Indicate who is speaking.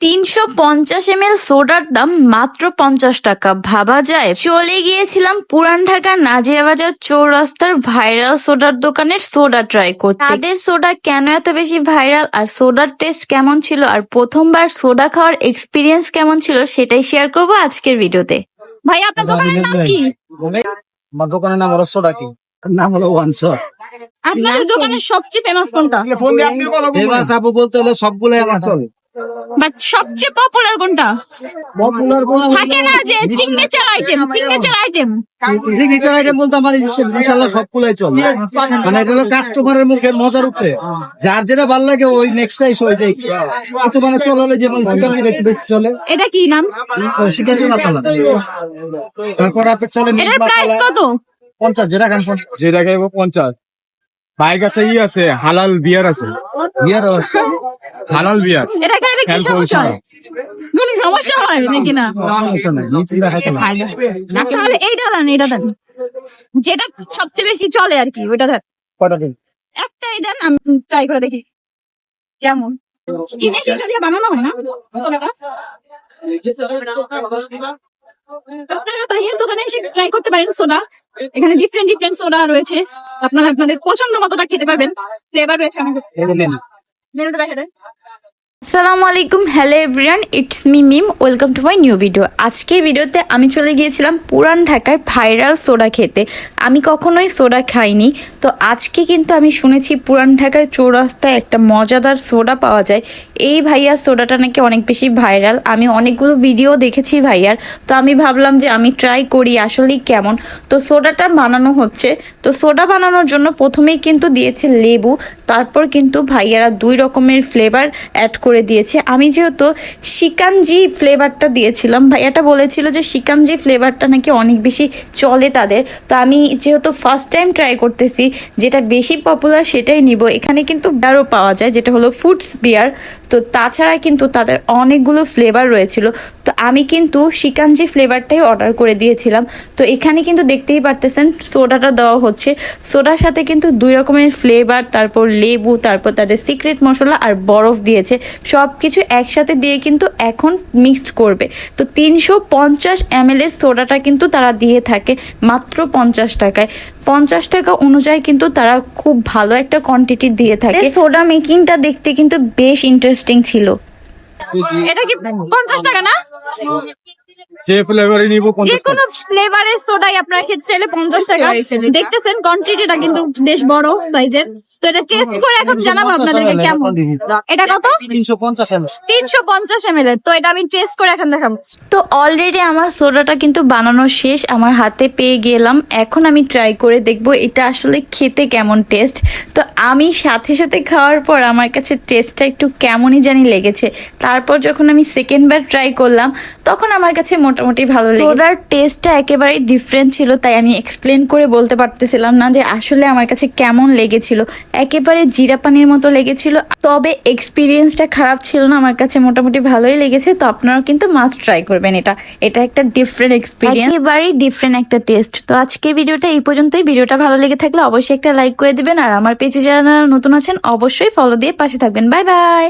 Speaker 1: তিনশো পঞ্চাশ M L সোডার দাম মাত্র পঞ্চাশ টাকা। ভাবা যায়। চলে গিয়েছিলাম পুরান ঢাকা নাজিয়াবাজার চৌরাস্তার ভাইরাল সোডার দোকানের সোডা ট্রাই করতে। তাদের সোডা কেন এত বেশি ভাইরাল? আর সোডার টেস্ট কেমন ছিল? আর প্রথমবার সোডা খাওয়ার এক্সপিরিয়েন্স কেমন ছিল? সেটাই শেয়ার করব আজকের ভিডিওতে। ভাই আপনার দোকানের নাম কি?
Speaker 2: আমার দোকানের নাম হলো সোডা কি। নাম হলো ওয়ান শট
Speaker 1: আপনাদের দোকানের সবচেয়ে ফেমাস কোনটা?
Speaker 2: ফেমাস আপু বলতে হলে সবগুলোই আমার চলে
Speaker 1: বাট সবচেয়ে পপুলার কোনটা?
Speaker 2: পপুলার
Speaker 1: থাকে না যে signature item signature item
Speaker 2: signature item বলতে আমার ইনশাল্লাহ সবগুলোই চলে। মানে এটা হলো কাস্টমারের মুখে মজার উপরে। যার যেটা ভালো লাগে ওই নেক্সট টাইম ওইটাই কিন্তু মানে চলে যেমন শিকারি একটু বেশি চলে।
Speaker 1: এটা কি নাম?
Speaker 2: শিকারি মশালা। তারপর আপনার চলে
Speaker 1: এটার প্রাইস কত?
Speaker 2: পঞ্চাশ যেটা খান
Speaker 3: যেটা খাইবো পঞ্চাশ। বাইক আছে ই আছে হালাল বিয়ার আছে।
Speaker 2: বিয়ার আছে?
Speaker 3: হালাল বিয়ার।
Speaker 1: খাইলে কি সমস্যা? হয় কোনো সমস্যা হয় নাকি না?
Speaker 2: সমস্যা নাই নিচে দেখাতে না।
Speaker 1: তাহলে এইটা দেন এটা দেন। যেটা সবচেয়ে বেশি চলে আর কি ওইটা দেন।
Speaker 2: কয়টা দিন?
Speaker 1: একটাই দেন আমি ট্রাই করে দেখি। কেমন? সেটা দিয়ে বানানো হয় না? আপনারা ভাইয়ের দোকানে এসে ট্রাই করতে পারেন সোডা এখানে ডিফারেন্ট ডিফারেন্ট সোডা রয়েছে। আপনারা আপনাদের পছন্দ মতোটা খেতে পারবেন। ফ্লেভার রয়েছে আমাদের। মেনুটা দেখা আসসালামু আলাইকুম hello everyone it's me Mim welcome to my new video আজকের ভিডিওতে আমি চলে গিয়েছিলাম পুরান ঢাকায় ভাইরাল সোডা খেতে। আমি কখনোই সোডা খাইনি, তো আজকে কিন্তু আমি শুনেছি পুরান ঢাকায় চৌরাস্তায় একটা মজাদার সোডা পাওয়া যায়। এই ভাইয়ার সোডাটা নাকি অনেক বেশি ভাইরাল আমি অনেকগুলো ভিডিও দেখেছি ভাইয়ার, তো আমি ভাবলাম যে আমি ট্রাই করি আসলেই কেমন। তো সোডাটা বানানো হচ্ছে, তো সোডা বানানোর জন্য প্রথমেই কিন্তু দিয়েছে লেবু তারপর কিন্তু ভাইয়ারা দুই রকমের ফ্লেভার অ্যাড করে দিয়েছে। আমি যেহেতু শিকানজি ফ্লেভারটা দিয়েছিলাম, ভাইয়াটা বলেছিল যে শিকানজি ফ্লেভারটা নাকি অনেক বেশি চলে তাদের। তো আমি যেহেতু ফার্স্ট টাইম ট্রাই করতেছি, যেটা বেশি পপুলার সেটাই নিব। এখানে কিন্তু বিয়ারও পাওয়া যায়, যেটা হলো ফুডস বিয়ার তো তাছাড়া কিন্তু তাদের অনেকগুলো ফ্লেভার রয়েছিল। তো আমি কিন্তু শিকানজি ফ্লেভারটাই অর্ডার করে দিয়েছিলাম। তো এখানে কিন্তু দেখতেই পারতেছেন সোডাটা দেওয়া হচ্ছে। সোডার সাথে কিন্তু দুই রকমের ফ্লেভার তারপর লেবু তারপর তাদের সিক্রেট মশলা আর বরফ দিয়েছে। সব কিছু একসাথে দিয়ে কিন্তু এখন মিক্সড করবে। তো তিনশো পঞ্চাশ এম এর সোডাটা কিন্তু তারা দিয়ে থাকে মাত্র পঞ্চাশ টাকায়। পঞ্চাশ টাকা অনুযায়ী কিন্তু তারা খুব ভালো একটা কোয়ান্টিটি দিয়ে থাকে। সোডা মেকিংটা দেখতে কিন্তু বেশ ইন্টারেস্টিং ছিল। এটা কি পঞ্চাশ টাকা না?
Speaker 3: যে ফ্লেভারই নিবো
Speaker 1: যে কোনো ফ্লেভারের সোডাই আপনারা খেতে চাইলে পঞ্চাশ টাকা। দেখতেছেন কোয়ান্টিটিটা কিন্তু বেশ বড় সাইজের তো এটা টেস্ট করে এখন জানাব আপনাদেরকে কেমন। এটা কত?
Speaker 2: তিনশো পঞ্চাশ এম
Speaker 1: তিনশো পঞ্চাশ এম এর তো এটা আমি টেস্ট করে এখন দেখাবো। তো অলরেডি আমার সোডাটা কিন্তু বানানো শেষ। আমার হাতে পেয়ে গেলাম। এখন আমি ট্রাই করে দেখব এটা আসলে খেতে কেমন টেস্ট তো আমি সাথে সাথে খাওয়ার পর আমার কাছে টেস্টটা একটু কেমনই জানি লেগেছে। তারপর যখন আমি সেকেন্ড বার ট্রাই করলাম তখন আমার কাছে মোটামুটি ভালো লেগেছে। সোডার টেস্টটা একেবারেই ডিফারেন্ট ছিল তাই আমি এক্সপ্লেন করে বলতে পারতেছিলাম না যে আসলে আমার কাছে কেমন লেগেছিল। একেবারে জিরা পানির মতো লেগেছিল। তবে এক্সপিরিয়েন্সটা খারাপ ছিল না আমার কাছে মোটামুটি ভালোই লেগেছে তো আপনারাও কিন্তু মাস্ট ট্রাই করবেন এটা। এটা একটা ডিফারেন্ট এক্সপিরিয়েন্স একেবারেই ডিফারেন্ট একটা টেস্ট তো আজকের ভিডিওটা এই পর্যন্তই। ভিডিওটা ভালো লেগে থাকলে অবশ্যই একটা লাইক করে দিবেন আর আমার পেজে যারা নতুন আছেন অবশ্যই ফলো দিয়ে পাশে থাকবেন। Bye bye